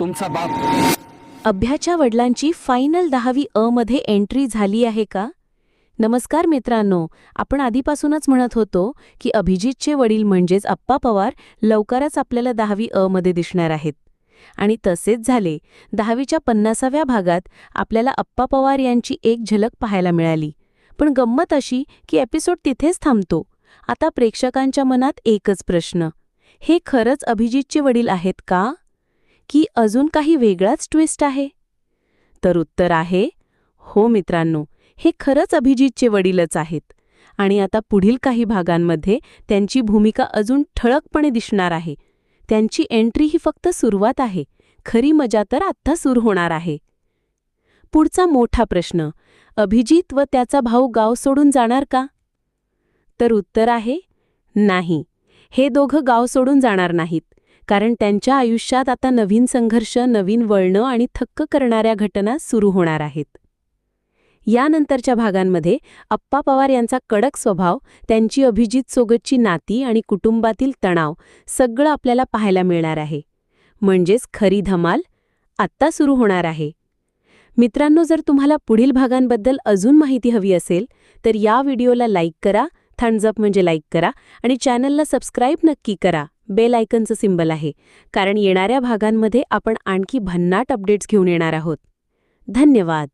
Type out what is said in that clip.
तुमचा बाप. अभ्याच्या वडिलांची फायनल दहावी अ मध्ये एंट्री झाली आहे का? नमस्कार मित्रांनो आपण आधीपासूनच म्हणत होतो की अभिजितचे वडील म्हणजेच अप्पा पवार लवकरच आपल्याला दहावी अ मध्ये दिसणार आहेत. आणि तसेच झाले. दहावीच्या पन्नासाव्या भागात आपल्याला अप्पा पवार यांची एक झलक पाहायला मिळाली. पण गंमत अशी की एपिसोड तिथेच थांबतो. आता प्रेक्षकांच्या मनात एकच प्रश्न. हे खरंच अभिजितचे वडील आहेत का? की अजून काही वेगळाच ट्विस्ट आहे. तर उत्तर आहे हो मित्रांनो हे खरंच अभिजितचे वडीलच आहेत आणि आता पुढील काही भागांमध्ये त्यांची भूमिका अजून ठळकपणे दिसणार आहे. त्यांची एंट्री ही फक्त सुरुवात आहे. खरी मजा तर आत्ता सुरू होणार आहे. पुढचा मोठा प्रश्न अभिजित व त्याचा भाऊ गाव सोडून जाणार का? तर उत्तर आहे नाही. हे दोघं गाव सोडून जाणार नाहीत. कारण त्यांच्या आयुष्यात आता नवीन संघर्ष नवीन वळणं आणि थक्क करणाऱ्या घटना सुरू होणार आहेत. यानंतरच्या भागांमध्ये अप्पा पवार यांचा कडक स्वभाव त्यांची अभिजित सोगतची नाती आणि कुटुंबातील तणाव सगळं आपल्याला पाहायला मिळणार आहे. म्हणजेच खरी धमाल आत्ता सुरू होणार आहे. मित्रांनो जर तुम्हाला पुढील भागांबद्दल अजून माहिती हवी असेल तर या व्हिडिओला लाईक करा थंड्सअप अप म्हणजे लाईक करा आणि चॅनलला सबस्क्राईब नक्की करा. बेल आयकनचं सिंबल आहे. कारण येणाऱ्या भागांमध्ये आपण आणखी भन्नाट अपडेट्स घेऊन येणार आहोत. धन्यवाद.